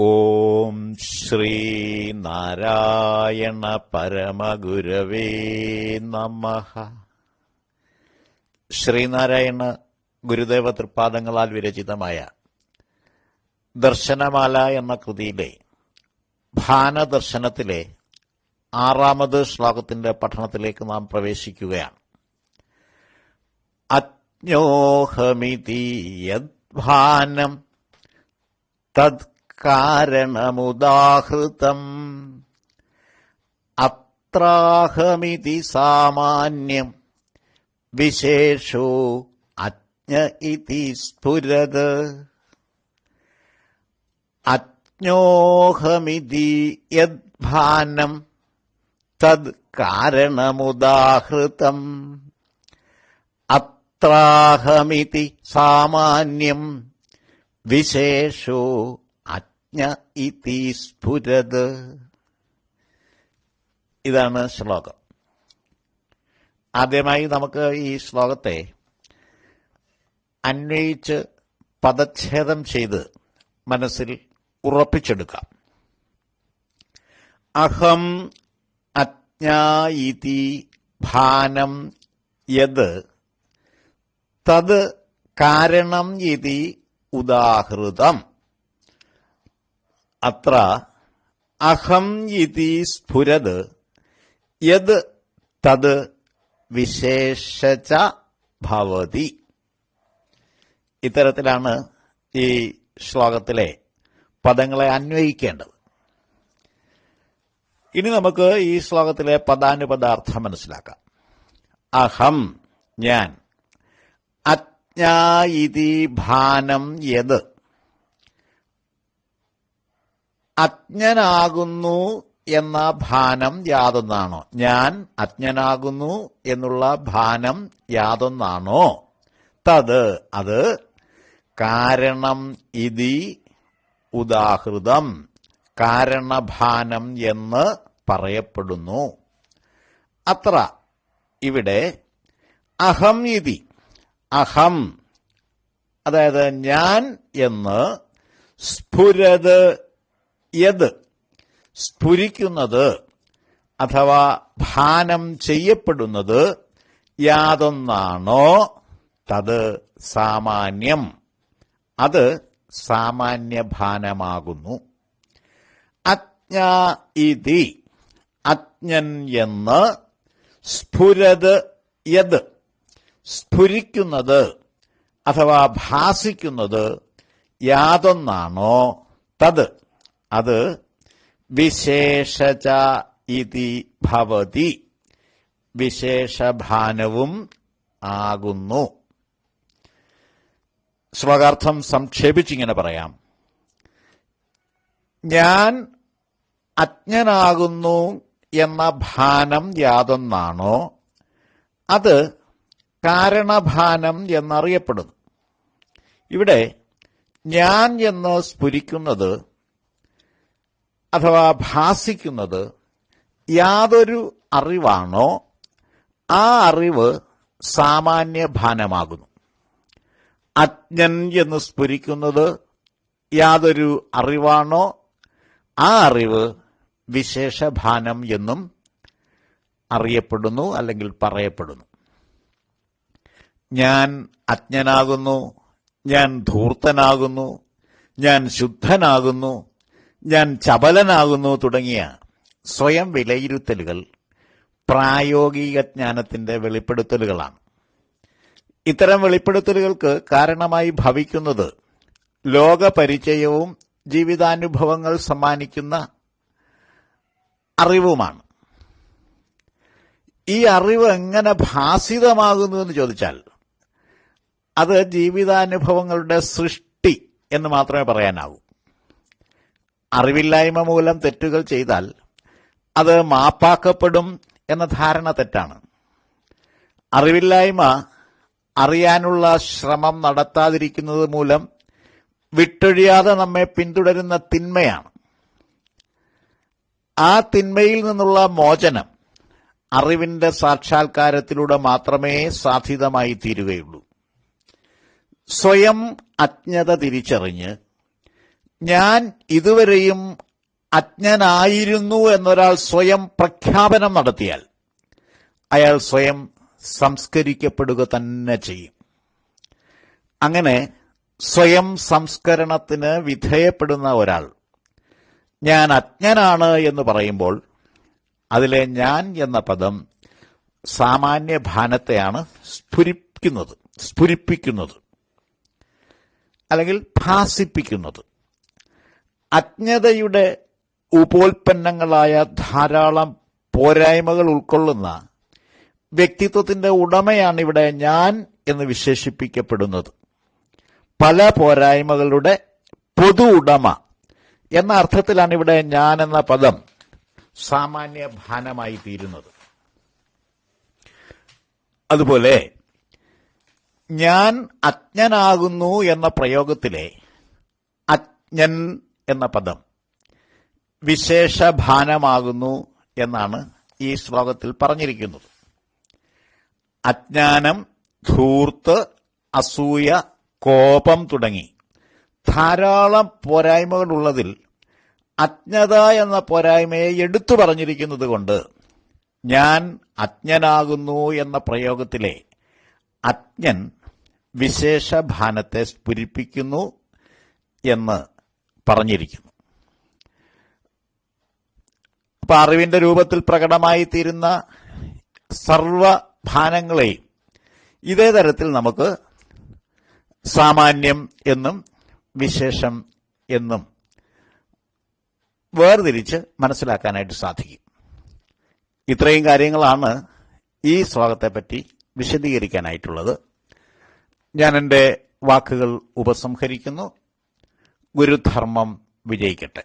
ഓം ശ്രീ നാരായണ പരമഗുരവേ നമ. ശ്രീനാരായണ ഗുരുദേവ തൃപ്പാദങ്ങളാൽ വിരചിതമായ ദർശനമാല എന്ന കൃതിയിലെ ഭാനദർശനത്തിലെ ആറാമത് ശ്ലോകത്തിന്റെ പഠനത്തിലേക്ക് നാം പ്രവേശിക്കുകയാണ്. അജ്ഞോഹമിതി യദ്ഭാനം തത് കാരണമുദാഹൃതം. അത്രാഹമിതി സാമാന്യം വിശേഷോ അജ്ഞ ഇതി സ്ഫുരത്. അജ്ഞോഹമിതി യദ്ഭാനം തത് കാരണമുദാഹൃതം. അത്രാഹമിതി സാമാന്യം വിശേഷോ അജ്ഞ ഇതി സ്ഫുരത്. ഇതാണ് ശ്ലോകം. ആദ്യമായി നമുക്ക് ഈ ശ്ലോകത്തെ അന്വയിച്ച് പദച്ഛേദം ചെയ്ത് മനസ്സിൽ ഉറപ്പിച്ചെടുക്കാം. അഹം അജ്ഞായിതി ഭാനം യത് തത് കാരണം ഇതി ഉദാഹൃതം. അത്ര അഹം ഇതി സ്ഫുരത് യത് തത് വിശേഷച്ച ഭവതി. ഇത്തരത്തിലാണ് ഈ ശ്ലോകത്തിലെ പദങ്ങളെ അന്വയിക്കേണ്ടത്. ഇനി നമുക്ക് ഈ ശ്ലോകത്തിലെ പദാനുപദാർത്ഥം മനസ്സിലാക്കാം. അഹം ഞാൻ അജ്ഞായിതി ഭാനം യത് അജ്ഞനാകുന്നു എന്ന ഭാനം യാതൊന്നാണോ? ഞാൻ അജ്ഞനാകുന്നു എന്നുള്ള ഭാനം യാതൊന്നാണോ? തത് അത് കാരണം ഇതി ഉദാഹൃതം. കാരണഭാനം എന്ന് പറയപ്പെടുന്നു. അത്ര. ഇവിടെ അഹം ഇതി. അഹം അതായത് ഞാൻ എന്ന് സ്ഫുരത് യത്? സ്ഫുരിക്കുന്നത് അഥവാ ഭാനം ചെയ്യപ്പെടുന്നത് യാതൊന്നാണോ? തത് സാമാന്യം. അത് സാമാന്യഭാനമാകുന്നു അജ്ഞ ഇതി അജ്ഞൻ എന്ന് സ്ഫുരത് യത്. സ്ഫുരിക്കുന്നത് അഥവാ ഭാസിക്കുന്നത് യാതൊന്നാണോ? തത്. അത് വിശേഷച ഇതി ഭവതി. വിശേഷഭാനവും ആകുന്നു. സ്വകാർത്ഥം സംക്ഷേപിച്ചിങ്ങനെ പറയാം. ഞാൻ അജ്ഞനാകുന്നു എന്ന ഭാനം യാതൊന്നാണോ? അത് കാരണഭാനം എന്നറിയപ്പെടുന്നു. ഇവിടെ ഞാൻ എന്ന് സ്ഫുരിക്കുന്നത് അഥവാ ഭാസിക്കുന്നത് യാതൊരു അറിവാണോ ആ അറിവ് സാമാന്യഭാനമാകുന്നു. അജ്ഞൻ എന്ന് സ്ഫുരിക്കുന്നത് യാതൊരു അറിവാണോ ആ അറിവ് വിശേഷഭാനം എന്നും അറിയപ്പെടുന്നു അല്ലെങ്കിൽ പറയപ്പെടുന്നു. ഞാൻ അജ്ഞനാകുന്നു ഞാൻ ധൂർത്തനാകുന്നു ഞാൻ ശുദ്ധനാകുന്നു ഞാൻ ചപലനാകുന്നു തുടങ്ങിയ സ്വയം വിലയിരുത്തലുകൾ പ്രായോഗിക ജ്ഞാനത്തിന്റെ വെളിപ്പെടുത്തലുകളാണ്. ഇത്തരം വെളിപ്പെടുത്തലുകൾക്ക് കാരണമായി ഭവിക്കുന്നത് ലോകപരിചയവും ജീവിതാനുഭവങ്ങൾ സമ്മാനിക്കുന്ന അറിവുമാണ്. ഈ അറിവ് എങ്ങനെ ഭാസിതമാകുന്നു എന്ന് ചോദിച്ചാൽ അത് ജീവിതാനുഭവങ്ങളുടെ സൃഷ്ടി എന്ന് മാത്രമേ പറയാനാവൂ. അറിവില്ലായ്മ മൂലം തെറ്റുകൾ ചെയ്താൽ അത് മാപ്പാക്കപ്പെടും എന്ന ധാരണ തെറ്റാണ്. അറിവില്ലായ്മ അറിയാനുള്ള ശ്രമം നടത്താതിരിക്കുന്നത് മൂലം വിട്ടൊഴിയാതെ നമ്മെ പിന്തുടരുന്ന തിന്മയാണ്. ആ തിന്മയിൽ നിന്നുള്ള മോചനം അറിവിന്റെ സാക്ഷാത്കാരത്തിലൂടെ മാത്രമേ സാധ്യതമായി തീരുകയുള്ളൂ സ്വയം അജ്ഞത തിരിച്ചറിഞ്ഞ് ഞാൻ ഇതുവരെയും അജ്ഞനായിരുന്നു എന്നൊരാൾ സ്വയം പ്രഖ്യാപനം നടത്തിയാൽ അയാൾ സ്വയം സംസ്കരിക്കപ്പെടുക തന്നെ ചെയ്യും. അങ്ങനെ സ്വയം സംസ്കരണത്തിന് വിധേയപ്പെടുന്ന ഒരാൾ ഞാൻ അജ്ഞനാണ് എന്ന് പറയുമ്പോൾ അതിലെ ഞാൻ എന്ന പദം സാമാന്യ ഭാനത്തെയാണ് സ്ഫുരിക്കുന്നത് സ്ഫുരിപ്പിക്കുന്നത് അല്ലെങ്കിൽ ഭാസിപ്പിക്കുന്നത്. അജ്ഞതയുടെ ഉപോൽപ്പന്നങ്ങളായ ധാരാളം പോരായ്മകൾ ഉൾക്കൊള്ളുന്ന വ്യക്തിത്വത്തിന്റെ ഉടമയാണ് ഇവിടെ ഞാൻ എന്ന് വിശേഷിപ്പിക്കപ്പെടുന്നത്. പല പോരായ്മകളുടെ പൊതു ഉടമ എന്ന അർത്ഥത്തിലാണ് ഇവിടെ ഞാൻ എന്ന പദം സാമാന്യ ഭാനമായി തീരുന്നത്. അതുപോലെ ഞാൻ അജ്ഞനാകുന്നു എന്ന പ്രയോഗത്തിലെ അജ്ഞൻ എന്ന പദം. വിശേഷഭാനമാകുന്നു എന്നാണ് ഈ ശ്ലോകത്തിൽ പറഞ്ഞിരിക്കുന്നത്. അജ്ഞാനം ധൂർത്ത് അസൂയ കോപം തുടങ്ങി ധാരാളം പോരായ്മകളുള്ളതിൽ അജ്ഞത എന്ന പോരായ്മയെ എടുത്തു പറഞ്ഞിരിക്കുന്നത് കൊണ്ട് ഞാൻ അജ്ഞനാകുന്നു എന്ന പ്രയോഗത്തിലെ അജ്ഞൻ വിശേഷഭാനത്തെ സ്ഫുരിപ്പിക്കുന്നു എന്ന് പറഞ്ഞിരിക്കുന്നു അപ്പൊ അറിവിന്റെ രൂപത്തിൽ പ്രകടമായി തീരുന്ന സർവഭാനങ്ങളെയും ഇതേ തരത്തിൽ നമുക്ക് സാമാന്യം എന്നും വിശേഷം എന്നും വേർതിരിച്ച് മനസ്സിലാക്കാനായിട്ട് സാധിക്കും. ഇത്രയും കാര്യങ്ങളാണ് ഈ ശ്ലോകത്തെപ്പറ്റി വിശദീകരിക്കാനായിട്ടുള്ളത്. ഞാൻ എന്റെ വാക്കുകൾ ഉപസംഹരിക്കുന്നു. ഗുരുധർമ്മം വിജയിക്കട്ടെ.